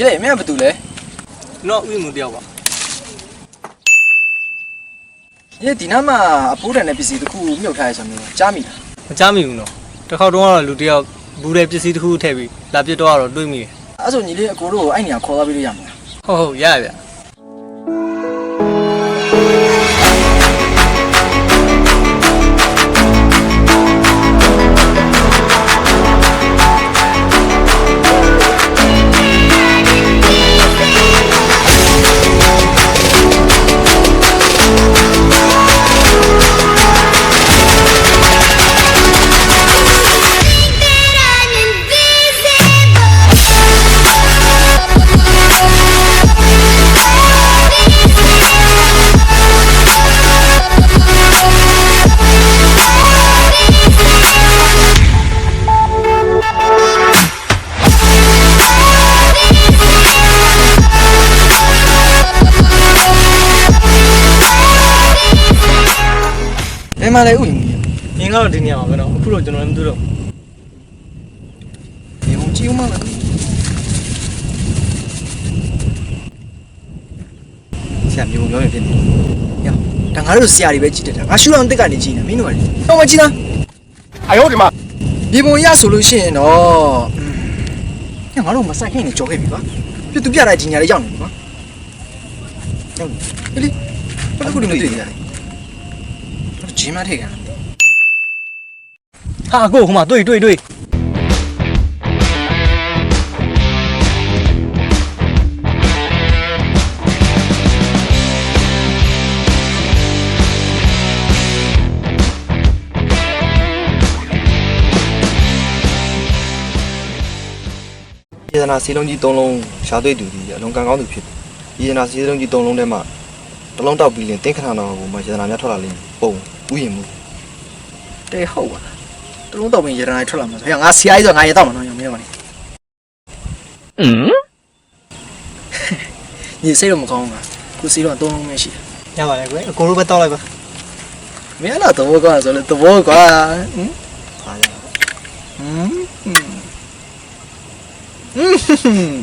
ကြည့်လေမင်းကဘာတူလဲတော့ဥမှုတယောက်ပါဒီဒီနားမှာအပိုးတန်တဲ့ပစ္စည်းတစ်ခုမြုပ်ထားရဆိုမျိုးကြားမိလားမချမိဘူးနော်တစ်ခေါက်တုန်းကတော့လူတယောက်ဘူးတဲ့ပစ္စည်းတစ်ခုထည့်ပြီးလာပြစ်တော့တော့တွေးမိတယ်အဲ့ဆိုညီလေးအကိုတို့ကိုအဲ့နေရာခေါ်သွားပြီးလို့ရမှာဟုတ်ဟုတ်ရရဗျ ဘယ်မှာလဲဥယျာဉ်ကြီးမြင်ကတော့ဒီနေရာမှာပဲနော်အခုတော့ကျွန်တော်လည်းမသိတော့ဒီဟိုကြည့်ဦးမလားဆရာမျိုးပြောရင်ဖြစ်နေရဒါငါတို့ဆရာတွေပဲကြည့်တတ်တာငါရှူအောင်တက်ကနေကြည့်နေမင်းတို့ကလေတော့မကြည့်လားအယောဒီမှာဒီပုံရဆိုလို့ရှိရင်တော့ညငါတို့မဆိုင်ခင်နေကြော်ခဲ့ပြီကွာပြတူပြတိုင်းဂျင်ညာလေးရောက်နေပြီကွာဟုတ်ပြီလေဘာလို့ခုလိုမျိုးတွေ့နေရလဲ ဂျင်းမထိတ်ကန်။ဟာကိုဟိုမှာတွေ့တွေ့တွေ့ယေဒနာစီလုံးကြီး၃လုံးရှားသွေးတူသည်အလုံးကံကောင်းသူဖြစ်တယ်ယေဒနာစီလုံးကြီး၃လုံးထဲမှာတစ်လုံးတောက်ပြီးရင်တင်းခဏတော့ကိုမှယေဒနာများထွက်လာလိမ့်မယ်ပုံ ဥယျာဉ်မှုတဲဟုတ်ပါလားတလုံးတော့ပင်ရတနာထွက်လာမှာဆိုရငါဆရာကြီးဆိုငါရေတော့မှာနော်ညမင်းပါနေอืมညီစိတ်တော့မကောင်းဘူးလားခုစီတော့၃လုံးပဲရှိတယ်။ရပါတယ်ကွယ်။အကိုတို့ပဲတောက်လိုက်ပါမင်းလားသဘောကောင်းဆိုလဲသဘောကွာဟမ်အားရဟမ်ဟမ်